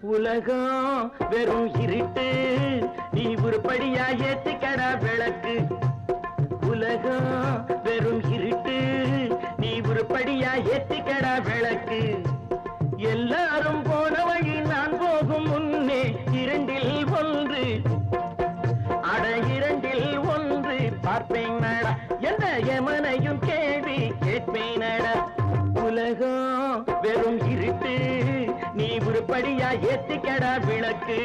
உலகம் வெறும் இருட்டு. நீ உருப்படியா ஏத்திக்கடா விளக்கு. உலகம் ஏத்திக்கடா விளக்கு. எல்லாரும் போன வழி நான் போகும் முன்னே இரண்டில் ஒன்று. அட இரண்டில் ஒன்று பார்ப்பேன் நட எந்த எமனையும் கேள்வி கேட்பேன் நட உலகம் வெறும் இருட்டு நீ உருப்படியா ஏத்திக்கடா விளக்கு.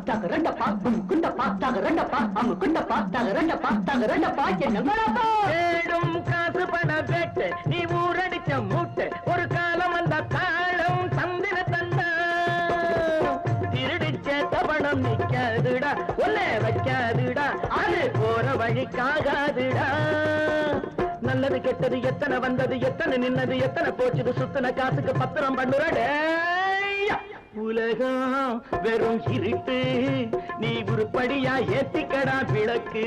ரெண்ட பார்த்தாக ரெண்டப்பா குண்ட பார்த்தாக ரெண்டப்பா அவங்க குண்ட பார்த்தாக ரெண்டப்பா தாக ரெண்டப்பா என்னங்கடப்பா தேடும் காசு பண வேட்டு நீ ஊரடிச்ச மூட்டு ஒரு காலம் அந்த காலம் சந்திர தந்தா. திருடிச்ச தவணம் நிக்காதுடா ஒல்ல வைக்காதுடா அது போற வழிக்காகாதுடா. நல்லது கெட்டது எத்தனை வந்தது எத்தனை நின்னது எத்தனை போச்சுது சுத்தனை காசுக்கு பத்திரம் பண்ணுறடே உலகம் வெறும் இருட்டு. நீ உருப்படியா ஏத்திக்கடா விளக்கு.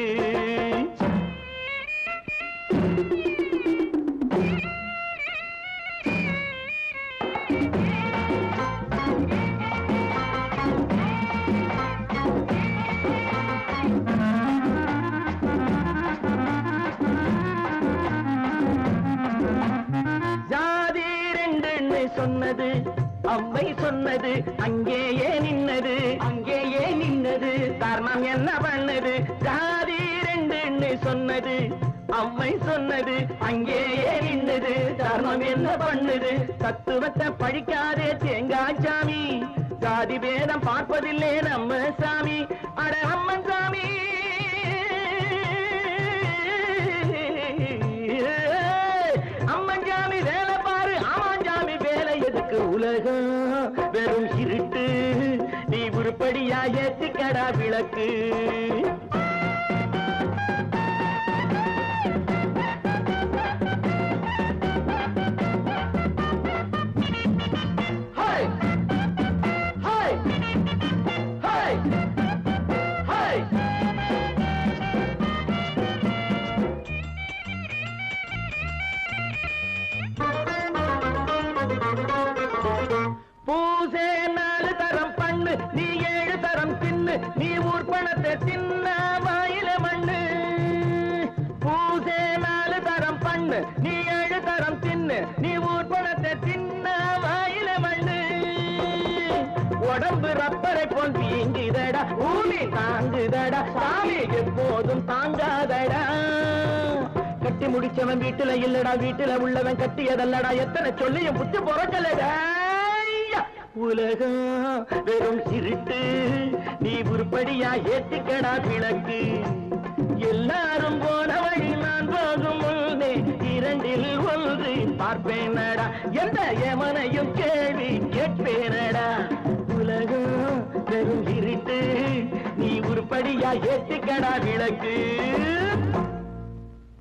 சொன்னது அம்மை சொன்னது அங்கேயே நின்னது. அங்கேயே நின்னது. தர்மம் என்ன பண்ணது? ஜாதி ரெண்டுன்னு சொன்னது. அம்மை சொன்னது அங்கேயே நின்னது. தர்மம் என்ன பண்ணுது? தத்துவத்தை பழிக்காதே தேங்காய் சாமி. ஜாதி பேதம் பார்ப்பதில்லே நம்ம சாமி. உலகம் வெறும் இருட்டு நீ உருப்படியா ஏத்திக்கடா விளக்கு. பூசே நாலு தரம் பண்ணு நீ ஏழு தரம் தின்னு நீ ஊர் பணத்தை தின்ன வாயில மண்ணு. பூசே நாலு தரம் பண்ணு நீ ஏழு தரம் தின்னு நீ ஊர் பணத்தை தின்ன வாயில மண்ணு. உடம்பு ரப்பரை போல் தீங்குதடா பூமி தாங்குதடா சாமி எப்போதும் தாங்காதடா. கட்டி முடிச்சவன் வீட்டுல இல்லடா வீட்டுல உள்ளவன் கட்டியதல்லடா எத்தனை சொல்லியும் புத்தி பொறக்கலடா. உலகம் வெறும் சிரிட்டு நீ உருப்படியா ஏத்திக்கடா விளக்கு. எல்லாரும் போன வழி நான் போகும் முன்னே இரண்டில் ஒன்று பார்ப்பேனடா. எந்த எவனையும் கேள்வி கேட்பேனடா. உலகம் வெறும் இருட்டு நீ உருப்படியா ஏத்திக்கடா விளக்கு.